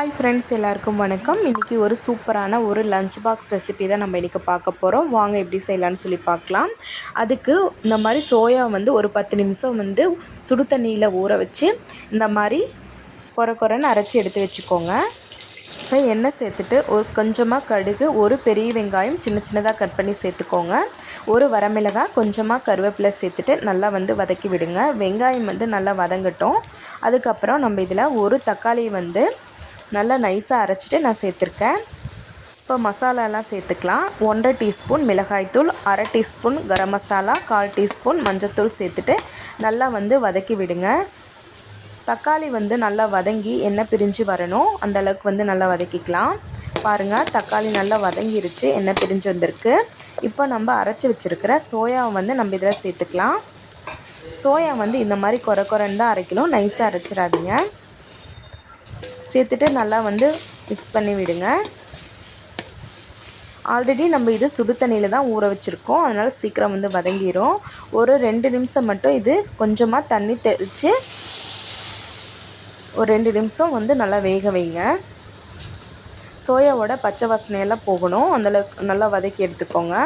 Hi friends எல்லாருக்கும் வணக்கம். இன்றைக்கி ஒரு சூப்பரான ஒரு லஞ்ச் பாக்ஸ் ரெசிபி தான் நம்ம இன்றைக்கி பார்க்க போகிறோம் வாங்க எப்படி செய்யலான்னு சொல்லி பார்க்கலாம். அதுக்கு இந்த மாதிரி சோயா வந்து ஒரு பத்து நிமிஷம் வந்து சுடு தண்ணியில் ஊற வச்சு இந்த மாதிரி குறை கொரன்னு அரைச்சி எடுத்து வச்சுக்கோங்க. இப்போ எண்ணெய் சேர்த்துட்டு ஒரு கொஞ்சமாக கடுகு ஒரு பெரிய வெங்காயம் சின்ன சின்னதாக கட் பண்ணி சேர்த்துக்கோங்க. ஒரு வரமிளகாய் கொஞ்சமாக கருவேப்பிலை சேர்த்துட்டு நல்லா வந்து வதக்கி விடுங்க. வெங்காயம் வந்து நல்லா வதங்கட்டும். அதுக்கப்புறம் நம்ம இதில் ஒரு தக்காளி வந்து நல்லா நைஸாக அரைச்சிட்டு நான் சேர்த்துருக்கேன். இப்போ மசாலாலாம் சேர்த்துக்கலாம். ஒன்றரை டீஸ்பூன் மிளகாய்த்தூள் அரை டீஸ்பூன் கரம் மசாலா கால் டீஸ்பூன் மஞ்சத்தூள் சேர்த்துட்டு நல்லா வந்து வதக்கி விடுங்க. தக்காளி வந்து நல்லா வதங்கி எண்ணெய் பிரிஞ்சு வரணும். அந்தளவுக்கு வந்து நல்லா வதக்கிக்கலாம். பாருங்கள் தக்காளி நல்லா வதங்கிருச்சு எண்ணெய் பிரிஞ்சு வந்திருக்கு. இப்போ நம்ம அரைச்சி வச்சுருக்கிற சோயாவை வந்து நம்ம இதில் சேர்த்துக்கலாம். சோயா வந்து இந்த மாதிரி குறை குறைன்னு தான் அரைக்கணும். நைஸாக அரைச்சிடாதீங்க. சேர்த்துட்டு நல்லா வந்து மிக்ஸ் பண்ணி விடுங்க. ஆல்ரெடி நம்ம இது சுடு தண்ணியில் தான் ஊற வச்சுருக்கோம். அதனால் சீக்கிரம் வந்து வதங்கிடும் ஒரு ரெண்டு நிமிஷம் மட்டும் இது கொஞ்சமாக தண்ணி தெளித்து ஒரு ரெண்டு நிமிஷம் வந்து நல்லா வேக வைங்க. சோயாவோட பச்சை வாசனையெல்லாம் போகணும். அந்தளவுக்கு நல்லா வதக்கி எடுத்துக்கோங்க.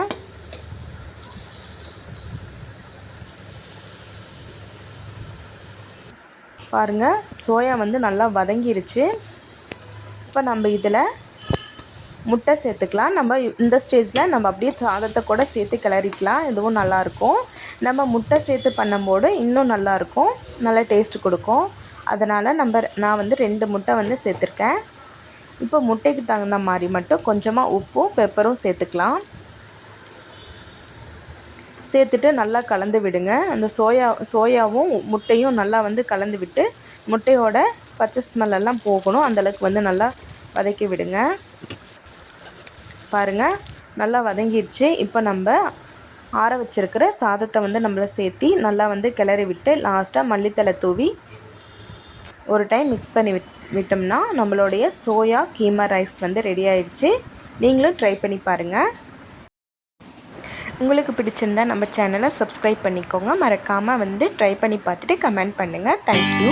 பாருங்கள் சோயா வந்து நல்லா வதங்கிருச்சு. இப்போ நம்ம இதில் முட்டை சேர்த்துக்கலாம். நம்ம இந்த ஸ்டேஜில் நம்ம அப்படியே சாதத்தை கூட சேர்த்து கிளறிக்கலாம். இதுவும் நல்லாயிருக்கும் நம்ம முட்டை சேர்த்து பண்ணும்போது இன்னும் நல்லாயிருக்கும் நல்லா டேஸ்ட்டு கொடுக்கும். அதனால் நம்ம நான் வந்து ரெண்டு முட்டை வந்து சேர்த்துருக்கேன். இப்போ முட்டைக்கு தகுந்த மாதிரி மட்டும் கொஞ்சமாக உப்பும் பெப்பரும் சேர்த்துக்கலாம். சேர்த்துட்டு நல்லா கலந்து விடுங்க. அந்த சோயா சோயாவும் முட்டையும் நல்லா வந்து கலந்து விட்டு முட்டையோட பச்சை ஸ்மெல்லெல்லாம் போகணும். அந்தளவுக்கு வந்து நல்லா வதக்கி விடுங்க. பாருங்கள் நல்லா வதங்கிடுச்சு இப்போ நம்ம ஆற வச்சுருக்கிற சாதத்தை வந்து நம்மளை சேர்த்தி நல்லா வந்து கிளறி விட்டு லாஸ்ட்டாக மல்லித்தலை தூவி ஒரு டைம் மிக்ஸ் பண்ணி விட் விட்டோம்னா நம்மளுடைய சோயா கீமா ரைஸ் வந்து ரெடி ஆயிடுச்சு. நீங்களும் ட்ரை பண்ணி பாருங்கள் உங்களுக்கு பிடிச்சிருந்தா நம்ம சேனலை சப்ஸ்கிரைப் பண்ணிக்கோங்க. மறக்காமல் வந்து ட்ரை பண்ணி பார்த்துட்டு கமெண்ட் பண்ணுங்கள் தேங்க்யூ